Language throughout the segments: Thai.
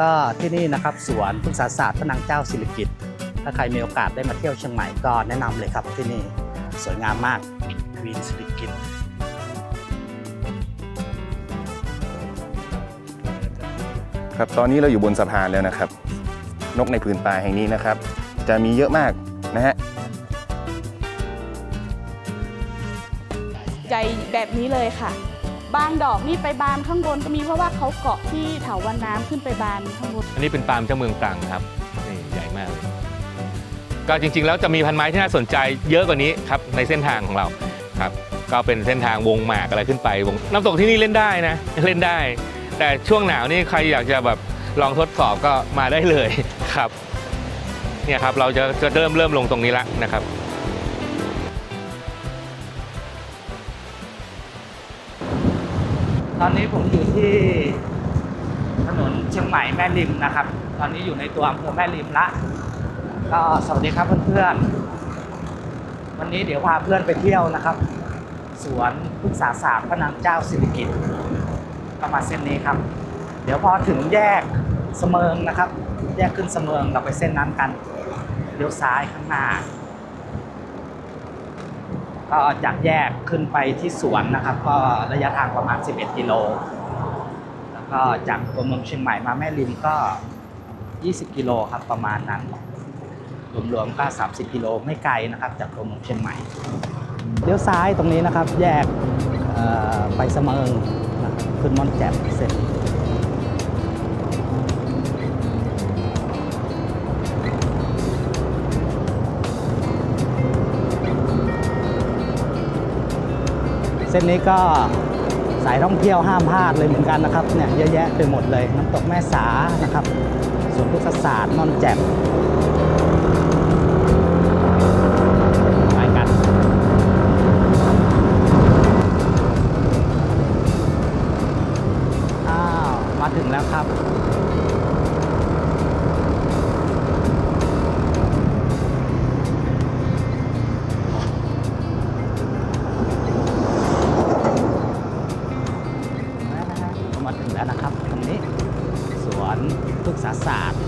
ก็ที่นี่นะครับสวนพฤกษาศาสตร์พระนางเจ้าสิริกิติ์ถ้าใครมีโอกาสได้มาเที่ยวเชียงใหม่ก็แนะนำเลยครับที่นี่สวยงามมากควีนสิริกิติ์ครับตอนนี้เราอยู่บนสะพานแล้วนะครับ นกในผืนป่าแห่งนี้นะครับ จะมีเยอะมากนะฮะใหญ่แบบนี้เลยค่ะ บางดอกนี่ไปบานข้างบนก็มีเพราะว่าเขาเกาะที่เถาวันน้ำขึ้นไปบานข้างบน อันนี้เป็นปาล์มเจ้าเมืองตรังครับนี่ใหญ่มากเลยก็จริงๆแล้วจะมีพันไม้ที่น่าสนใจเยอะกว่านี้ครับในเส้นทางของเราครับ ก็เป็นเส้นทางวงหมากอะไรขึ้นไปวงน้ำตกที่นี่เล่นได้นะเล่นได้ แต่ช่วงหนาวนี่ใครอยากจะแบบลองทดสอบก็มาได้เลยครับเนี่ยครับเราจะจะเริ่มเริ่มลงตรงนี้ละนะครับ ตอนนี้ผมอยู่ที่ถนนเชียงใหม่แม่ริมนะครับ ตอนนี้อยู่ในตัวอำเภอแม่ริมละ ก็สวัสดีครับเพื่อนๆ วันนี้เดี๋ยวพาเพื่อนไปเที่ยวนะครับ สวนพฤกษาศาสตร์พระนางเจ้าสิริกิติ์ก็มาณเส้นนี้ครับ เดี๋ยวพอถึงแยกเสมิงนะครับ แยกขึ้นเสมิงเราไปเส้นนั้นกันเลี้ยวซ้ายข้างหน้า ก็จากแยกขึ้นไปที่สวนนะครับ ก็ระยะทางประมาณ 11 กิโล แล้วก็จากตัวเมืองเชียงใหม่มาแม่ริมก็ 20 กิโลครับประมาณนั้น รวมๆก็ 30 กิโลไม่ไกลนะครับ จากตัวเมืองเชียงใหม่เลี้ยวซ้ายตรงนี้นะครับ แยกไปเสมิงนขึ้นม่อนแจ่มเสร็จ เส้นนี้ก็สายท่องเที่ยวห้ามพลาดเลยเหมือนกันนะครับเนี่ยเยอะแยะไปหมดเลยน้ำตกแม่สานะครับสวนพฤกษศาสตร์ม่อนแจ่ม แล้วนะครับตรงนี้สวนพฤกษาศาสตร์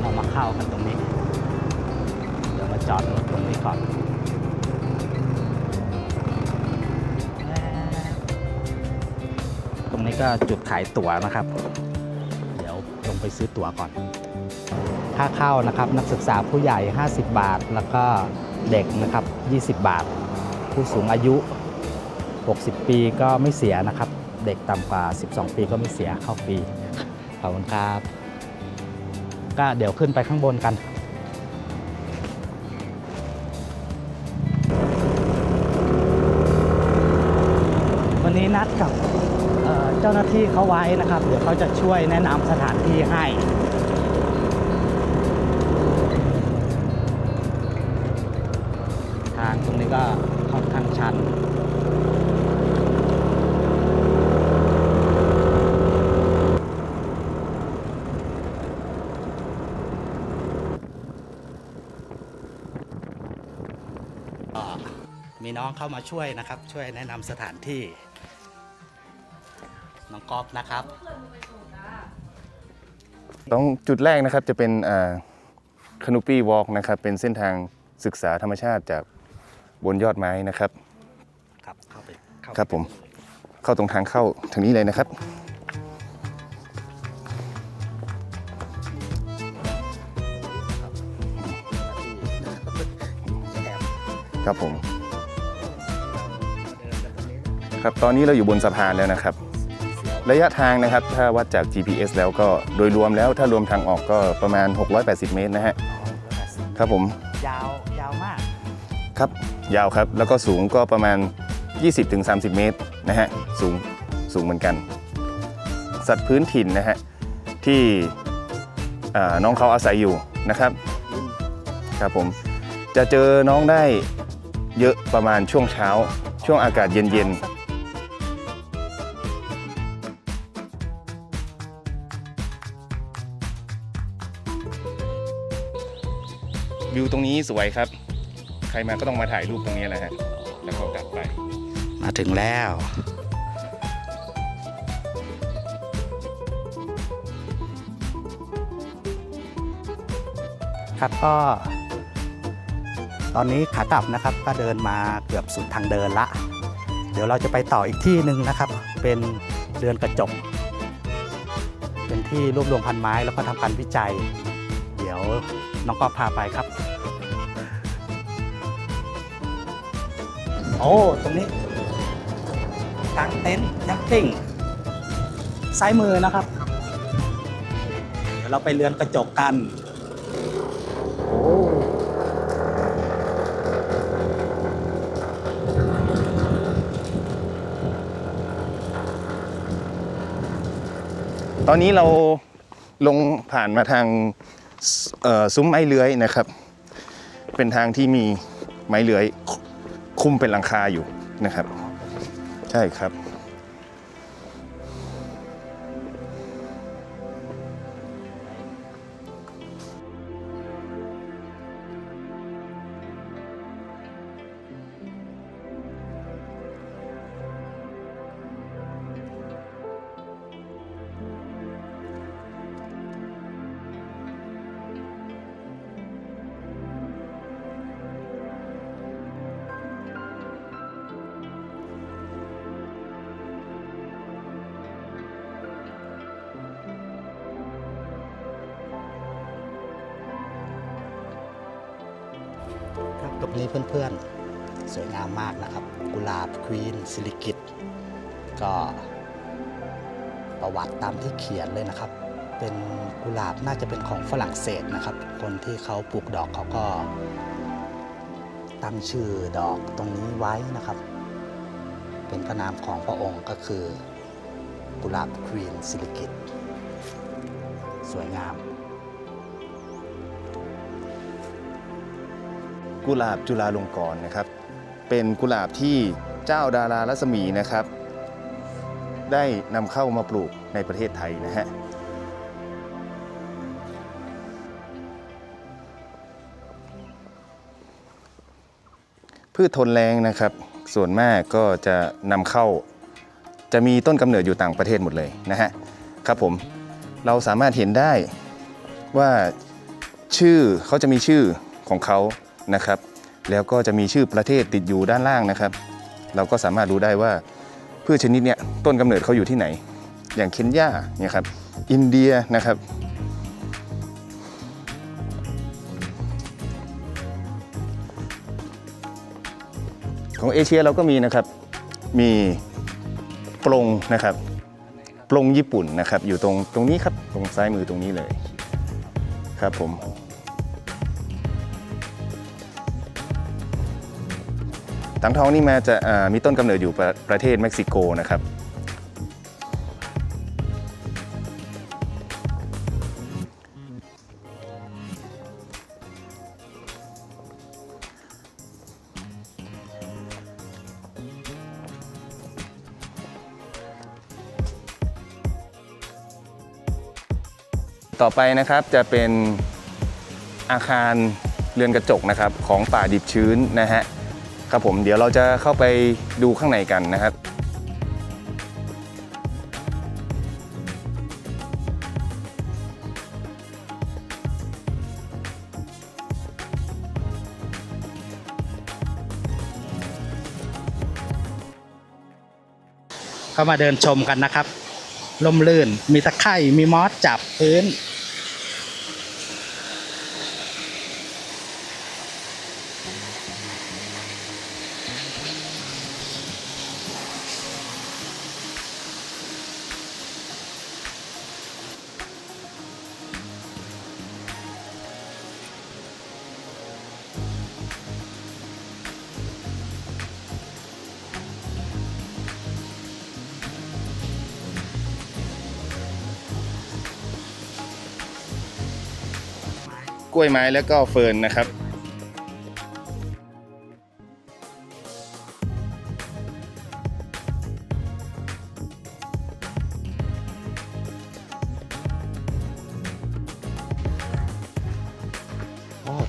เรามาเข้ากันตรงนี้ เดี๋ยวมาจอดรถตรงนี้ก่อนตรงนี้ก็จุดขายตั๋วนะครับ เดี๋ยวลงไปซื้อตั๋วก่อน ค่าเข้านะครับนักศึกษาผู้ใหญ่ 50 บาท แล้วก็เด็กนะครับ 20 บาท ผู้สูงอายุ 60 ปีก็ไม่เสียนะครับ เด็กต่ำกว่า 12 ปีก็ไม่เสียเข้าฟรีขอบคุณครับ ก็เดี๋ยวขึ้นไปข้างบนกันวันนี้นัดกับเเจ้าหน้าที่เขาไว้นะครับ เดี๋ยวเขาจะช่วยแนะนำสถานที่ให้ทางตรงนี้ก็ค่อนข้างชัน มีน้องเข้ามาช่วยนะครับ ช่วยแนะนำสถานที่ น้องก๊อฟนะครับ ต้องจุดแรกนะครับจะเป็นคานูปี้วอล์กนะครับเป็นเส้นทางศึกษาธรรมชาติจากบนยอดไม้นะครับครับเข้าไปเข้าไปครับผมเข้าตรงทางเข้าทางนี้เลยนะครับ ครับผม ครับ ตอนนี้เราอยู่บนสะพานแล้วนะครับ ระยะทางนะครับ ถ้าวัดจาก GPS แล้วก็โดยรวมแล้วถ้ารวมทางออกก็ประมาณ 680 เมตรนะฮะ ครับผม ยาวยาวมาก ครับ ยาวครับ แล้วก็สูงก็ประมาณ 20-30 เมตรนะฮะ สูง สูงเหมือนกัน สัตว์พื้นถิ่นนะฮะ ที่อ่าน้องเขาอาศัยอยู่นะครับ ครับผม จะเจอน้องได้เยอะประมาณช่วงเช้า ช่วงอากาศเย็นๆ ตรงนี้สวยครับ ใครมาก็ต้องมาถ่ายรูปตรงนี้แหละฮะแล้วก็กลับไปมาถึงแล้วครับก็ ตอนนี้ขากลับนะครับก็เดินมาเกือบสุดทางเดินละ เดี๋ยวเราจะไปต่ออีกที่หนึ่งนะครับ เป็นเรือนกระจก เป็นที่รวบรวมพันไม้แล้วก็ทำการวิจัย เดี๋ยวน้องก็พาไปครับ โอ้ตรงนี้กางเต็นท์แคมปิ้งซ้ายมือนะครับ เดี๋ยวเราไปเรือนกระจกกันโอ้ตอนนี้เราลงผ่านมาทางซุ้มไม้เลื้อยนะครับ เป็นทางที่มีไม้เลื้อย คุมเป็นหลังคาอยู่นะครับ ใช่ครับ ครับตรงนี้เพื่อนๆ สวยงามมากนะครับ กุหลาบควีนซิลิกิตก็ประวัติตามที่เขียนเลยนะครับ เป็นกุหลาบน่าจะเป็นของฝรั่งเศสนะครับ คนที่เขาปลูกดอกเขาก็ ตั้งชื่อดอกตรงนี้ไว้นะครับ เป็นพระนามของพระองค์ก็คือ กุหลาบควีนซิลิกิตสวยงาม กุหลาบจุฬาลงกรณ์นะครับ เป็นกุหลาบที่เจ้าดารารัศมีนะครับ ได้นำเข้ามาปลูกในประเทศไทยนะฮะพืชทนแรงนะครับ ส่วนมากก็จะนำเข้า จะมีต้นกำเนิดอยู่ต่างประเทศหมดเลยนะฮะครับผมเราสามารถเห็นได้ว่าชื่อเขาจะมีชื่อของเขา นะครับ แล้วก็จะมีชื่อประเทศติดอยู่ด้านล่างนะครับ เราก็สามารถรู้ได้ว่าพืชชนิดเนี้ยต้นกำเนิดเขาอยู่ที่ไหน อย่างเคนยาเนี่ยครับอินเดียนะครับของเอเชียเราก็มีนะครับ มีปลงนะครับปลงญี่ปุ่นนะครับ อยู่ตรงตรงนี้ครับ ตรงซ้ายมือตรงนี้เลย ครับผม ตังทองนี่มาจะามีต้นกำเนิดอยู่ประประเทศเม็กซิโกนะครับต่อไปนะครับจะเป็นอาคารเรือนกระจกนะครับของป่าดิบชื้นนะฮะ ครับผมเดี๋ยวเราจะเข้าไปดูข้างในกันนะครับเข้ามาเดินชมกันนะครับ ลมลื่น มีตะไคร่มีมอสจับพื้น ล้วยไม้แล้วก็เฟิร์นนะครับ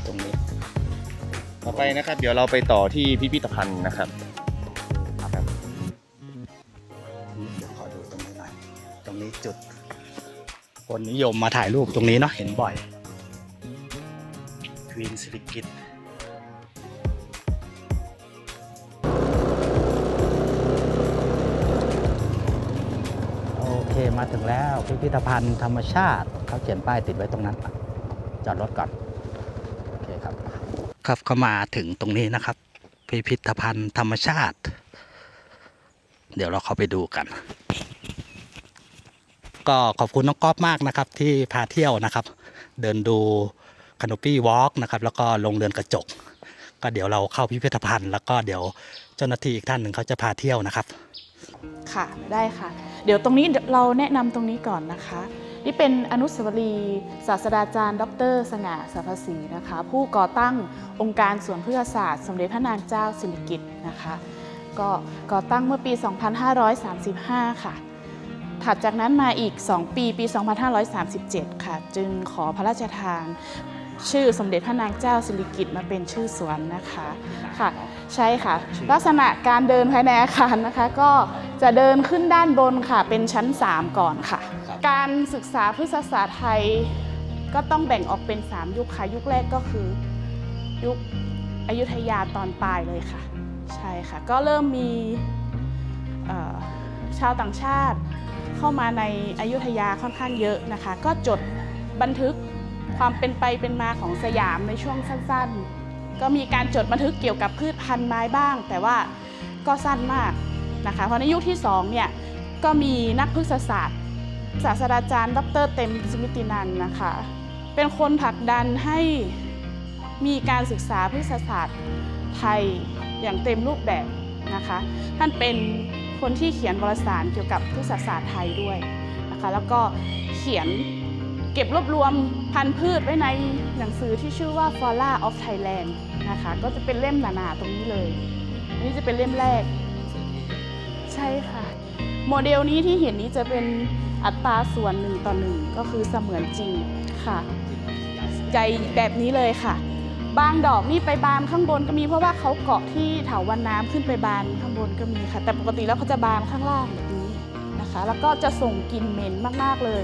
ตรงนี้ ต่อไปนะครับ เดี๋ยวเราไปต่อที่พิพิธภัณฑ์นะครับครับเดี๋ยวขอดูตรงนี้หน่อย ตรงนี้จุด คนนิยมมาถ่ายรูปตรงนี้เนาะเห็นบ่อย วีนสิริกิตโอเคมาถึงแล้วพิพิธภัณฑ์ธรรมชาติเขาเขียนป้ายติดไว้ตรงนั้น จอดรถก่อนโอเคครับ ครับเข้ามาถึงตรงนี้นะครับ พิพิธภัณฑ์ธรรมชาติ เดี๋ยวเราเข้าไปดูกัน ก็ขอบคุณน้องก๊อฟมากนะครับ ที่พาเที่ยวนะครับ เดินดู คาน o ปี้วอล์กนะครับแล้วก็ลงเรือนกระจก ก็เดี๋ยวเราเข้าพิพิธภัณฑ์ แล้วก็เดี๋ยวเจ้าหน้าที่อีกท่านหนึ่งเขาจะพาเที่ยวนะครับ ค่ะได้ค่ะ เดี๋ยวตรงนี้เราแนะนำตรงนี้ก่อนนะคะ นี่เป็นอนุสาวรีย์ศาสตราจารย์ ดร สง่าสรรพศรีนะคะ ผู้ก่อตั้งองค์การสวนพฤกษศาสตร์ สมเด็จพระนางเจ้าสิริกิติ์นะคะก็ก่อตั้งเมื่อปี 2535 ค่ะ ถัดจากนั้นมาอีก 2 ปี ปี 2537 ค่ะ จึงขอพระราชทาน ชื่อสมเด็จพระนางเจ้าสิริกิติ์มาเป็นชื่อสวนนะคะค่ะใช่ค่ะ ลักษณะการเดินภายในอาคารนะคะ ก็จะเดินขึ้นด้านบนค่ะ เป็นชั้น 3 ก่อนค่ะครับการศึกษาพฤกษศาสตร์ไทยก็ต้องแบ่งออกเป็น 3 ยุคค่ะ ยุคแรกก็คือยุคอยุธยาตอนปลายเลยค่ะ ใช่ค่ะ ก็เริ่มมีเอ่อชาวต่างชาติเข้ามาในอยุธยาค่อนข้างเยอะนะคะ ก็จดบันทึก ความเป็นไปเป็นมาของสยามในช่วงสั้นๆ ก็มีการจดบันทึกเกี่ยวกับพืชพันธุ์ไม้บ้าง แต่ว่าก็สั้นมากนะคะเพราะในยุคที่2เนี่ยก็มีนักพฤกษศาสตร์ ศาสตราจารย์ดรเต็มสมิตินันนะคะ เป็นคนผลักดันให้มีการศึกษาพฤกษศาสตร์ไทยอย่างเต็มรูปแบบนะคะ ท่านเป็นคนที่เขียนวารสารเกี่ยวกับพฤกษศาสตร์ไทยด้วยนะคะ แล้วก็เขียน เก็บรวบรวมพันธุ์พืชไว้ในหนังสือที่ชื่อว่า Flora of Thailand นะคะ ก็จะเป็นเล่มหนาๆตรงนี้เลย อันนี้จะเป็นเล่มแรก ใช่ค่ะ โมเดลนี้ที่เห็นนี้จะเป็นอัตราส่วนหนึ่งต่อหนึ่งก็คือเสมือนจริงค่ะ ใจแบบนี้เลยค่ะ บางดอกนี่ไปบานข้างบนก็มีเพราะว่าเขาเกาะที่เถาวันน้ำขึ้นไปบานข้างบนก็มีค่ะ แต่ปกติแล้วเขาจะบานข้างล่างแบบนี้นะคะ แล้วก็จะส่งกลิ่นเหม็นมากๆเลย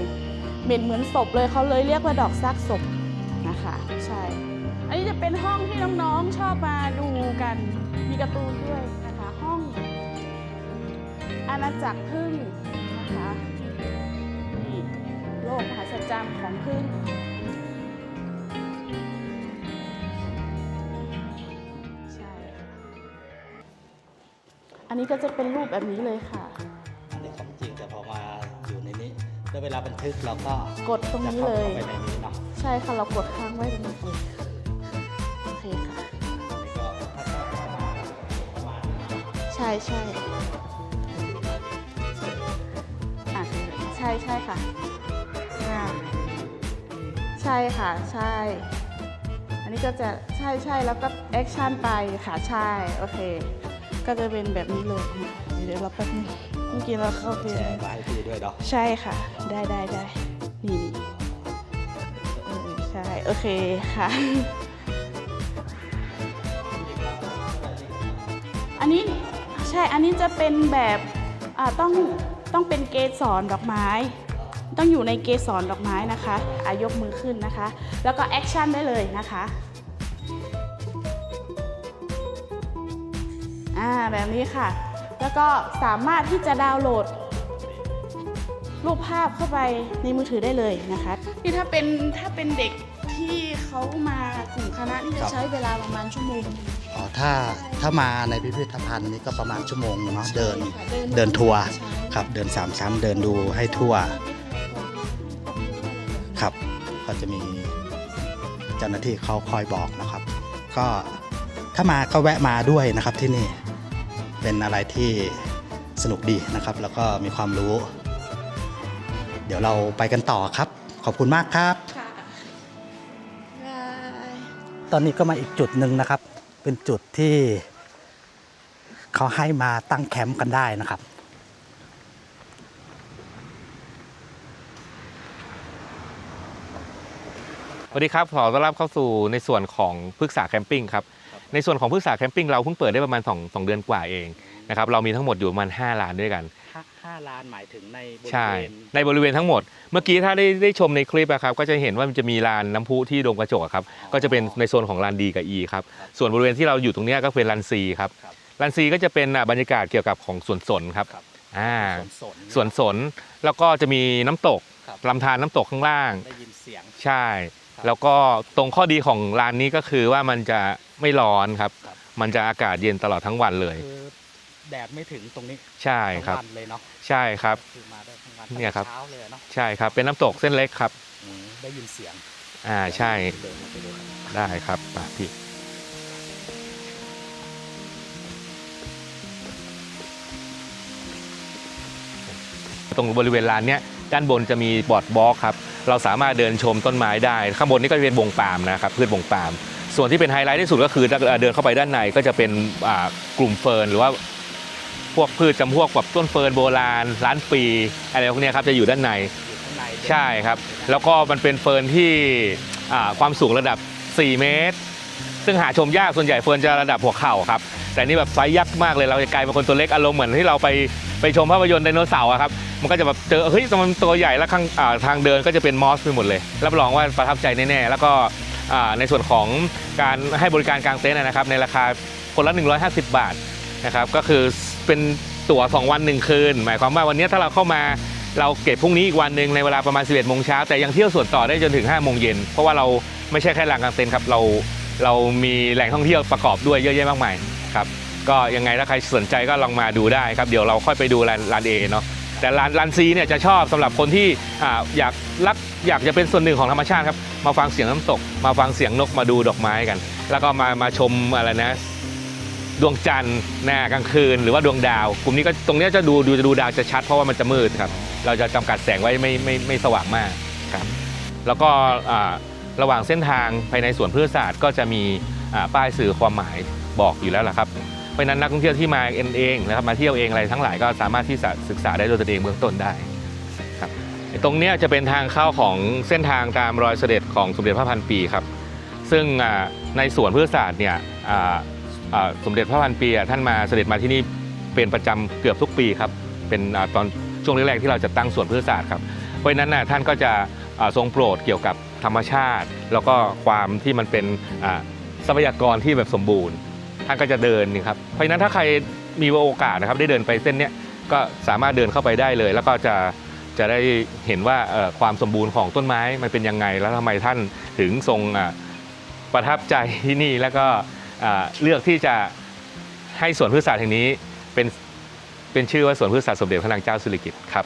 เหม็นเหมือนศพเลยเขาเลยเรียกว่าดอกซากศพนะคะใช่อันนี้จะเป็นห้องที่น้องๆชอบมาดูกันมีการ์ตูนด้วยนะคะห้อง อาณาจักรพึ่งนะคะนี่โลกมหัศจรรย์ของพึ่งใช่อันนี้ก็จะเป็นรูปแบบนี้เลยค่ะ แล้วเวลาบันทึกเราก็กดตรงจะนี้เข้าเลยไปในนี้เนาะใช่ค่ะเรากดค้างไว้ตรงนี้เลยโอเคค่ะอันนี้ก็ถ้าเข้ามาประมาณนี้เนาะใช่ใช่อะใช่ใช่ค่ะอ่าใช่ค่ะใช่ อันนี้ก็จะใช่ใช่แล้วก็แอคชั่นไปค่ะใช่โอเค ก็จะเป็นแบบนี้เลยอะเดี๋ยวเราแป๊บนึงเมื่อกี้เราเข้าไปแชร์มาให้พี่ด้วยเนาะใช่ค่ะ ได้ได้ได้นี่นี่ใช่ โอเคค่ะ อันนี้ใช่ อันนี้จะเป็นแบบต้องต้องเป็นเกสรดอกไม้ ต้องอยู่ในเกสรดอกไม้นะคะอายกมือขึ้นนะคะ แล้วก็แอคชั่นได้เลยนะคะอ่าแบบนี้ค่ะ แล้วก็สามารถที่จะดาวน์โหลด รูปภาพเข้าไปในมือถือได้เลยนะคะนี่ถ้าเป็นถ้าเป็นเด็กที่เขามากลุ่มคณะนี่จะใช้เวลาประมาณชั่วโมง อ๋อถ้าถ้ามาในพิพิธภัณฑ์นี้ก็ประมาณชั่วโมงหนึ่งเนาะเดินค่ะเดินทัวร์ใช่ครับเดินสามชั้น เดินดูให้ทั่วครับ ก็จะมีเจ้าหน้าที่เขาคอยบอกนะครับ ก็ถ้ามาก็แวะมาด้วยนะครับที่นี่เป็นอะไรที่สนุกดีนะครับ แล้วก็มีความรู้ เดี๋ยวเราไปกันต่อครับ ขอบคุณมากครับ ค่ะบายตอนนี้ก็มาอีกจุดหนึ่งนะครับ เป็นจุดที่เขาให้มาตั้งแคมป์กันได้นะครับ สวัสดีครับ ขอต้อนรับเข้าสู่ในส่วนของพฤกษาแคมปิ้งครับ ในส่วนของพฤกษาแคมปิ้งเราเพิ่งเปิดได้ประมาณ2งเดือนกว่าเอง นะครับเรามีทั้งหมดอยู่ประมาณ5ลานด้วยกันห้าห้าล้านหมายถึงในบริใช่ เวณในบริเวณทั้งหมด เมื่อกี้ถ้าได้ได้ชมในคลิปอะครับก็จะเห็นว่ามันจะมีลานน้ำพุที่โดมกระจกอะครับ ก็จะเป็นในโซนของลานดีกับ E ครับ ส่วนบริเวณที่เราอยู่ตรงเนี้ยก็เป็นลาน C ครับ ครับ ลาน C ก็จะเป็นอะบรรยากาศเกี่ยวกับของสวนสนครับครับ อ่าสวนสน สวนสนแล้วก็จะมีน้ำตกครับ ลำธารน้ำตกข้างล่าง ได้ยินเสียง ใช่ ครับแล้วก็ตรงข้อดีของร้านนี้ก็คือว่ามันจะไม่ร้อนครับ ครับ มันจะอากาศเย็นตลอดทั้งวันเลย คือ แดดไม่ถึงตรงนี้ใช่ครับ ทั้งวันเลยเนาะใช่ครับ คือมาได้ทั้งวันเนี่ยครับ ตั้งแต่เช้าเลยเนาะใช่ครับ เป็นน้ำตกเส้นเล็กครับ อืมได้ยินเสียงอ่าใช่เดินมาไปดูกันได้ครับมาพี่ตรงบริเวณลานเนี้ยด้านบนจะมีบอร์ดบล็อกครับ เราสามารถเดินชมต้นไม้ได้ ข้างบนนี่ก็จะเป็นวงปาล์มนะครับพืชวงปาล์มส่วนที่เป็นไฮไลท์ที่สุดก็คือเดินเข้าไปด้านในก็จะเป็นอ่ากลุ่มเฟิร์นหรือว่า พวกพืชจำพวกแบบต้นเฟิร์นโบราณล้านปีอะไรพวกเนี้ยครับจะอยู่ด้านในอยู่ข้างในใช่ครับ แล้วก็มันเป็นเฟิร์นที่อ่าความสูงระดับ 4 เมตร ซึ่งหาชมยากส่วนใหญ่เฟิร์นจะระดับหัวเข่าครับ แต่นี่แบบไซส์ยักษ์มากเลยเราจะกลายเป็นคนตัวเล็กอารมณ์เหมือนที่เราไปไปชมภาพยนตร์ไดโนเสาร์อะครับมันก็จะแบบเจอเฮ้ยมันตัวใหญ่แล้วข้างอ่าทางเดินก็จะเป็นมอสไปหมดเลย รับรองว่าประทับใจแน่ๆแล้วก็อ่าในส่วนของการให้บริการกางเต็นท์นะครับในราคาคนละ 150 บาทนะครับก็คือ เป็นตั๋ว2 วัน 1 คืน หมายความว่าวันนี้ถ้าเราเข้ามาเราเก็บพรุ่งนี้อีกวันหนึ่งในเวลาประมาณ 11โมงเช้าแต่ยังเที่ยวสวนต่อได้จนถึง5โมงเย็นเพราะว่าเราไม่ใช่แค่ลานกางเต็นท์ครับเราเรามีแหล่งท่องเที่ยวประกอบด้วยเยอะแยะมากมายครับก็ยังไงถ้าใครสนใจก็ลองมาดูได้ครับเดี๋ยวเราค่อยไปดูลานลานเอเนาะแต่ลานลานซีเนี่ยจะชอบสำหรับคนที่อ่าอยากรักอยากจะเป็นส่วนหนึ่งของธรรมชาติครับมาฟังเสียงน้ำตก มาฟังเสียงนกมาดูดอกไม้กัน แล้วก็มามาชมอะไรนะ ดวงจันทร์หน้ากลางคืน หรือว่าดวงดาว กลุ่มนี้ก็ตรงนี้จะดูดูจะดูดาวจะชัดเพราะว่ามันจะมืดครับ เราจะจำกัดแสงไว้ไม่ไม่ไม่สว่างมากครับแล้วก็ระหว่างเส้นทางภายในสวนพืชศาสตร์ก็จะมีป้ายสื่อความหมายบอกอยู่แล้วล่ะครับเพราะนั้นนักท่องเที่ยวที่มาเองเองนะครับมาเที่ยวเองอะไรทั้งหลายก็สามารถที่จะศึกษาได้ด้วยตัวเองเบื้องต้นได้ครับตรงนี้จะเป็นทางเข้าของเส้นทางตามรอยเสด็จของสมเด็จพระพันปีครับซึ่งในสวนพืชศาสตร์เนี่ย สมเด็จพระพันปีท่านมาเสด็จมาที่นี่เป็นประจำเกือบทุกปีครับเป็นอตอนช่วงแรกๆที่เราจะตั้งสวนพืชศาสตร์ครับเพราะฉะนั้นนะท่านก็จะทรงโปรดเกี่ยวกับธรรมชาติ แล้วก็ความที่มันเป็นทรัพยากรที่แบบสมบูรณ์ ท่านก็จะเดินนี่ครับเพราะฉะนั้นถ้าใครมีโอกาสนะครับได้เดินไปเส้นนี้ก็สามารถเดินเข้าไปได้เลย แล้วก็จะจะได้เห็นว่าความสมบูรณ์ของต้นไม้มันเป็นยังไง แล้วทำไมท่านถึงทรงประทับใจที่นี่แล้วก็ เลือกที่จะให้สวนพืชศาสตร์แห่งนี้เป็นเป็นชื่อว่าสวนพืชศาสตร์สมเด็จพระนางเจ้าสิริกิติ์ครับ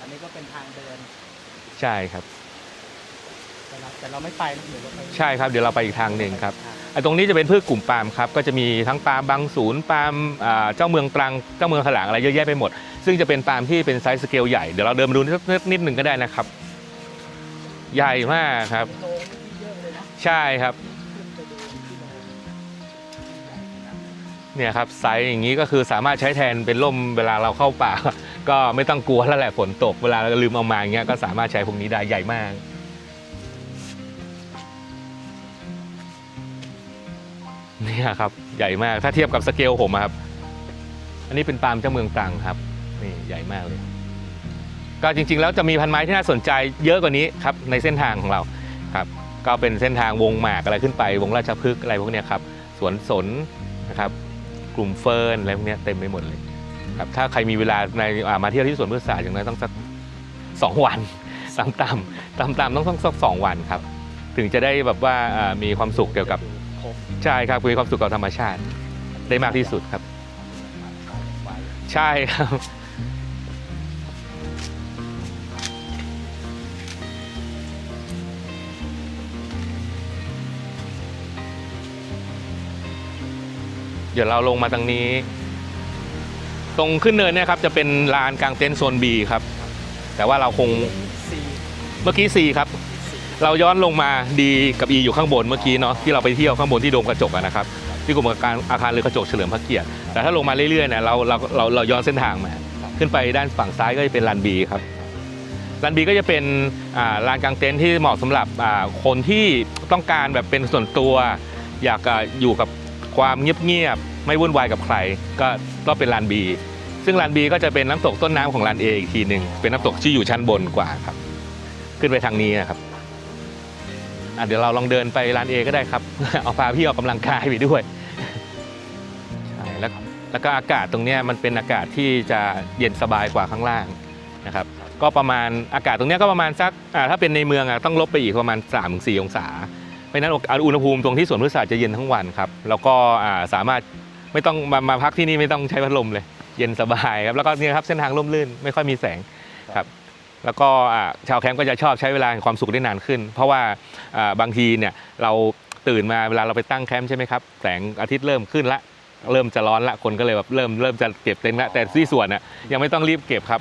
อันนี้ก็เป็นทางเดินใช่ครับ แต่เราแต่เราไม่ไปนะเดี๋ยวเราไปใช่ครับเดี๋ยวเราไปอีกทางหนึ่งครับไอ้ตรงนี้จะเป็นพืชกลุ่มปาล์มครับก็จะมีทั้งปาล์มบางศูนย์ปาล์มอ่าเจ้าเมืองตรังเจ้าเมืองขลางอะไรเยอะแยะไปหมด ซึ่งจะเป็นปาล์มที่เป็นไซส์สเกลใหญ่เดี๋ยวเราเดินมาดูนิดนิดหนึ่งก็ได้นะครับ ใหญ่มากครับโลนี่เยอะเลยนะ ใช่ครับ เนี่ยครับไซส์อย่างนี้ก็คือสามารถใช้แทนเป็นร่มเวลาเราเข้าป่า ก็ไม่ต้องกลัวแล้วแหละฝนตกเวลาเราลืมเอามาอย่างเงี้ยก็สามารถใช้พวกนี้ได้ใหญ่มากเนี่ยครับใหญ่มากถ้าเทียบกับสเกลผมครับ อันนี้เป็นปาล์มเจ้าเมืองตรังครับนี่ใหญ่มากเลย ก็จริงๆ แล้วจะมีพันไม้ที่น่าสนใจเยอะกว่านี้ครับในเส้นทางของเราครับ ก็เป็นเส้นทางวงหมากอะไรขึ้นไป วงราชพฤกษ์อะไรพวกนี้ครับสวนสนนะครับ กลุ่มเฟิร์นอะไรพวกนี้เต็มไปหมดเลยครับถ้าใครมีเวลาในามาเที่ยวที่สวนพฤกษศาสตร์อย่างน้อยต้องสักสองวันตามตามตามตามต้องต้องสักสองวันครับ ถึงจะได้แบบว่ามีความสุขเกี่ยวกับครบใช่ครับมีความสุขกับธรรมชาติได้มากที่สุดครับ ใช่ครับ ดี๋ยวเราลงมาตรงนี้ ตรงขึ้นเนินเนี่ยครับจะเป็นลานกลางเต็นท์โซน B ครับ แต่ว่าเราคงสี่เมื่อกี้ C ครับ เราย้อนลงมาดีกับ E อยู่ข้างบนเมื่อกี้เนาะที่เราไปเที่ยวข้างบนที่โดมกระจกอะนะครับที่กรมการอาคารเรือกระจกเฉลิมพระเกียรติแต่ถ้าลงมาเรื่อยๆเนี่ยเราเราเราเราย้อนเส้นทางมา ขึ้นไปด้านฝั่งซ้ายก็จะเป็นลานบีครับลานบีก็จะเป็นอ่าลานกลางเต็นท์ที่เหมาะสำหรับอ่าคนที่ต้องการแบบเป็นส่วนตัว อยากอะอยู่กับ ความเงียบๆไม่วุ่นวายกับใคร ก็ก็เป็นลาน B ซึ่งลาน B ก็จะเป็นน้ำตกต้นน้ำของลาน A อีกทีหนึ่งเป็นน้ำตกที่อยู่ชั้นบนกว่าครับ ขึ้นไปทางนี้นะครับเดี๋ยวเราลองเดินไปลาน A ก็ได้ครับ เอาพาพี่ออกกำลังกายไปด้วยใช่แล้วแล้วก็อากาศตรงนี้มันเป็นอากาศที่จะเย็นสบายกว่าข้างล่างนะครับ ก็ประมาณอากาศตรงนี้ก็ประมาณสักถ้าเป็นในเมืองอต้องลบไปอีกประมาณ3-4องศา เพราะฉะนั้นอุณหภูมิตรงที่สวนพฤกษศาสตร์จะเย็นทั้งวันครับ แล้วก็อ่าสามารถไม่ต้องมามาพักที่นี่ไม่ต้องใช้พัดลมเลย เย็นสบายครับ แล้วก็เนี่ยครับเส้นทางร่มรื่นไม่ค่อยมีแสงครับ แล้วก็อ่าชาวแคมป์ก็จะชอบใช้เวลาแห่งความสุขได้นานขึ้น เพราะว่าอ่าบางทีเนี่ยเราตื่นมาเวลาเราไปตั้งแคมป์ใช่ไหมครับ แสงอาทิตย์เริ่มขึ้นละเริ่มจะร้อนละคนก็เลยแบบเริ่มเริ่มจะเก็บเต็นท์ละแต่ที่สวนน่ะยังไม่ต้องรีบเก็บครับ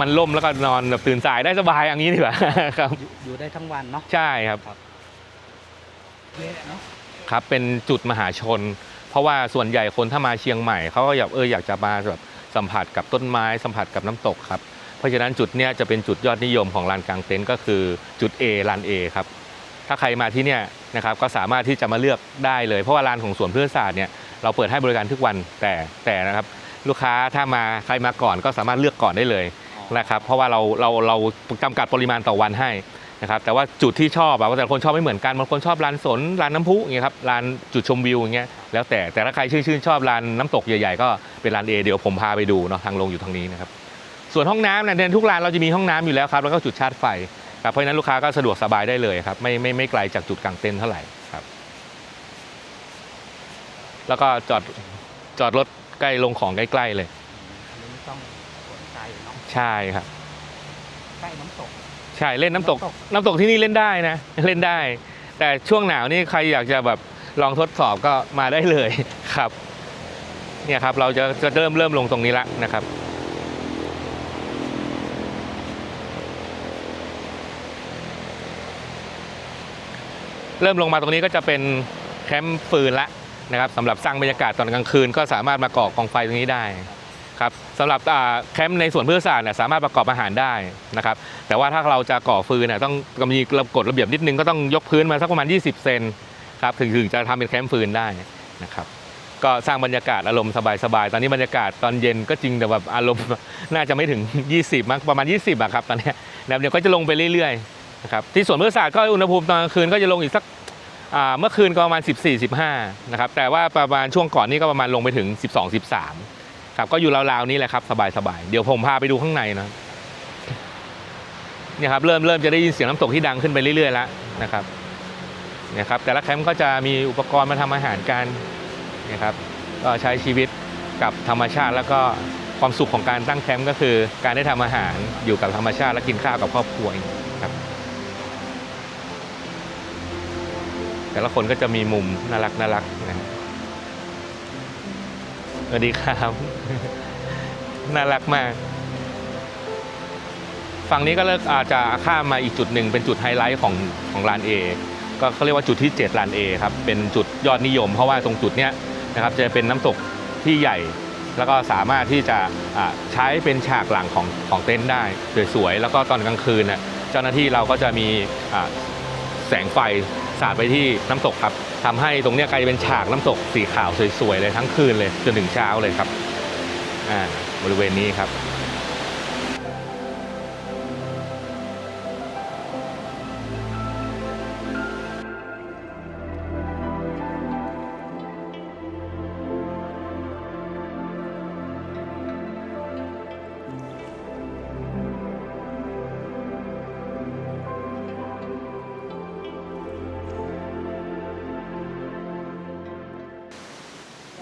มันล่มแล้วก็นอนแบบตื่นสายได้สบายอย่างนี้ดีกว่าครับอยู่ได้ทั้งวันเนาะใช่ครับเนาะ ครับเป็นจุดมหาชน เพราะว่าส่วนใหญ่คนถ้ามาเชียงใหม่เขาก็อยากเอออยากจะมาแบบสัมผัสกับต้นไม้สัมผัสกับน้ำตกครับเพราะฉะนั้นจุดเนี้ยจะเป็นจุดยอดนิยมของลานกลางเต็นท์ก็คือจุด A ลาน A ครับถ้าใครมาที่เนี่ยนะครับก็สามารถที่จะมาเลือกได้เลยเพราะว่าลานของสวนพฤกษศาสตร์เนี่ยเราเปิดให้บริการทุกวันแต่แต่นะครับลูกค้าถ้ามาใครมาก่อนก็สามารถเลือกก่อนได้เลยนะครับเพราะว่าเราเราเราจำกัดปริมาณต่อวันให้ นะครับแต่ว่าจุดที่ชอบอะว่าแต่ละคนชอบไม่เหมือนกันบางคนชอบลานสนลานน้ำพุอย่างเงี้ยครับลานจุดชมวิวอย่างเงี้ยแล้วแต่แต่ถ้าใครชื่นชื่นชอบลานน้ำตกใหญ่ๆ ก็เป็นลานเอเดี๋ยวผมพาไปดูเนาะทางลงอยู่ทางนี้นะครับส่วนห้องน้ำเนี่ยในทุกลานเราจะมีห้องน้ำอยู่แล้วครับแล้วก็จุดชาร์จไฟครับเพราะฉะนั้นลูกค้าก็สะดวกสบายได้เลยครับไม่ไม่ไม่ไกลจากจุดกางเต็นท์เท่าไหร่ครับ แล้วก็จอดจอดรถใกล้ลงของใกล้ๆเลย อันนี้ไม่ต้องสนใจเนาะใช่ครับ ใกล้น้ำตก ใช่เล่นน้ำตกน้ำตก น้ำตกที่นี่เล่นได้นะ เล่นได้ แต่ช่วงหนาวนี่ใครอยากจะแบบลองทดสอบก็มาได้เลยครับ เนี่ยครับเราจะจะเริ่มเริ่มลงตรงนี้ละนะครับเริ่มลงมาตรงนี้ก็จะเป็นแคมป์ฟืนละนะครับสำหรับสร้างบรรยากาศตอนกลางคืน ก็สามารถมาก่อกองไฟตรงนี้ได้ ครับสำหรับแคมป์ในสวนพืชศาสตร์เนี่ยสามารถประกอบอาหารได้นะครับแต่ว่าถ้าเราจะก่อฟืนเนี่ยต้องมีกฎระเบียบนิดนึงก็ต้องยกพื้นมาสักประมาณ 20 เซนครับถึงถึงจะทำเป็นแคมป์ฟืนได้นะครับก็สร้างบรรยากาศอารมณ์สบายๆ ตอนนี้บรรยากาศตอนเย็นก็จริงแต่แบบอารมณ์น่าจะไม่ถึง 20 มั้งประมาณ 20อะครับตอนนี้ยแล้วเดี๋ยวก็จะลงไปเรื่อยๆนะครับที่สวนพฤกษศาสตร์ก็อุณหภูมิตอนกลางคืนก็จะลงอีกสักเมื่อคืนก็ประมาณ 14-15นะครับแต่ว่าประมาณช่วงก่อนนี้ก็ประมาณลงไปถึง 12-13 ครับ ก็อยู่ราวๆนี้แหละครับสบายๆเดี๋ยวผมพาไปดูข้างในนะเนี่ยครับเริ่มเริ่มจะได้ยินเสียงน้ำตกที่ดังขึ้นไปเรื่อยๆแล้วนะครับเนี่ยครับแต่ละแคมป์ก็จะมีอุปกรณ์มาทำอาหารกันนะครับก็ใช้ชีวิตกับธรรมชาติ แล้วก็ความสุขของการตั้งแคมป์ก็คือ การได้ทำอาหารอยู่กับธรรมชาติ และกินข้าวกับครอบครัวครับ แต่ละคนก็จะมีมุมน่ารักน่ารักนะฮะ สวัสดีครับ น่ารักมาก ฝั่งนี้ก็เลิกอาจจะข้ามมาอีกจุดหนึ่งเป็นจุดไฮไลท์ของของลาน A ก็เขาเรียกว่าจุดที่ 7ลาน A ครับ เป็นจุดยอดนิยม เพราะว่าตรงจุดเนี้ยนะครับจะเป็นน้ำตกที่ใหญ่ แล้วก็สามารถที่จะอ่าใช้เป็นฉากหลังของของเต็นท์ได้สวยๆแล้วก็ตอนกลางคืนน่ะเจ้าหน้าที่เราก็จะมีอ่าแสงไฟ สาดไปที่น้ำตกครับทำให้ตรงนี้กลายเป็นฉากน้ำตกสีขาวสวยๆเลยทั้งคืนเลยจนถึงเช้าเลยครับอ่าบริเวณนี้ครับ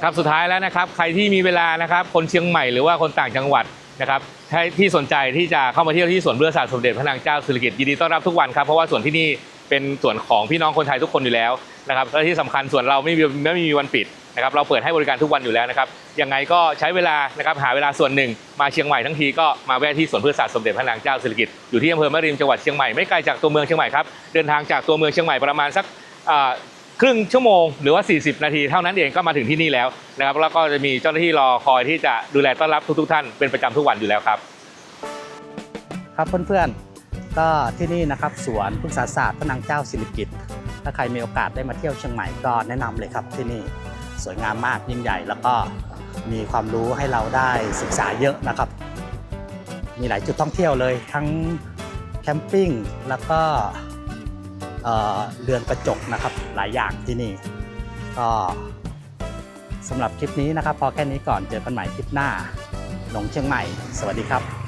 ครับสุดท้ายแล้วนะครับใครที่มีเวลานะครับคนเชียงใหม่หรือว่าคนต่างจังหวัดนะครับให้ที่สนใจที่จะเข้ามาเที่ยวที่สวนเรือศาสตร์สมเด็จพระนางเจ้าสิริกิติ์ยินดีต้อนรับทุกวันครับเพราะว่าสวนที่นี่เป็นส่วนของพี่น้องคนไทยทุกคนอยู่แล้วนะครับและที่สำคัญส่วนเราไม่มีไม่มีวันปิดนะครับเราเปิดให้บริการทุกวันอยู่แล้วนะครับยังไงก็ใช้เวลานะครับหาเวลาส่วนหนึ่ง มาเชียงใหม่ทั้งทีก็มาแวะที่สวนพืชศาสตร์สมเด็จพระนางเจ้าสิริกิติ์อยู่ที่อำเภอแม่ริมจังหวัดเชียงใหม่ไม่ไกลจากตัวเมืองเชียงใหม่ครับเดินทางจากตัวเมืองเชียงใหม่ประมาณสัก ครึ่งชั่วโมงหรือว่า 40 นาทีเท่านั้นเองก็มาถึงที่นี่แล้วนะครับแล้วก็จะมีเจ้าหน้าที่รอคอยที่จะดูแลต้อนรับทุกๆท่านเป็นประจำทุกวันอยู่แล้วครับ ครับเพื่อนๆก็ที่นี่นะครับสวนพฤกษาศาสตร์พระนางเจ้าสิริกิติ์ถ้าใครมีโอกาสได้มาเที่ยวเชียงใหม่ก็แนะนำเลยครับที่นี่สวยงามมากยิ่งใหญ่ แล้วก็มีความรู้ให้เราได้ศึกษาเยอะนะครับ มีหลายจุดท่องเที่ยวเลยทั้งแคมปิ้งแล้วก็ เเรือนกระจกนะครับหลายอย่างที่นี่ก็สำหรับคลิปนี้นะครับ พอแค่นี้ก่อนเจอกันใหม่คลิปหน้าหลงเชียงใหม่ สวัสดีครับ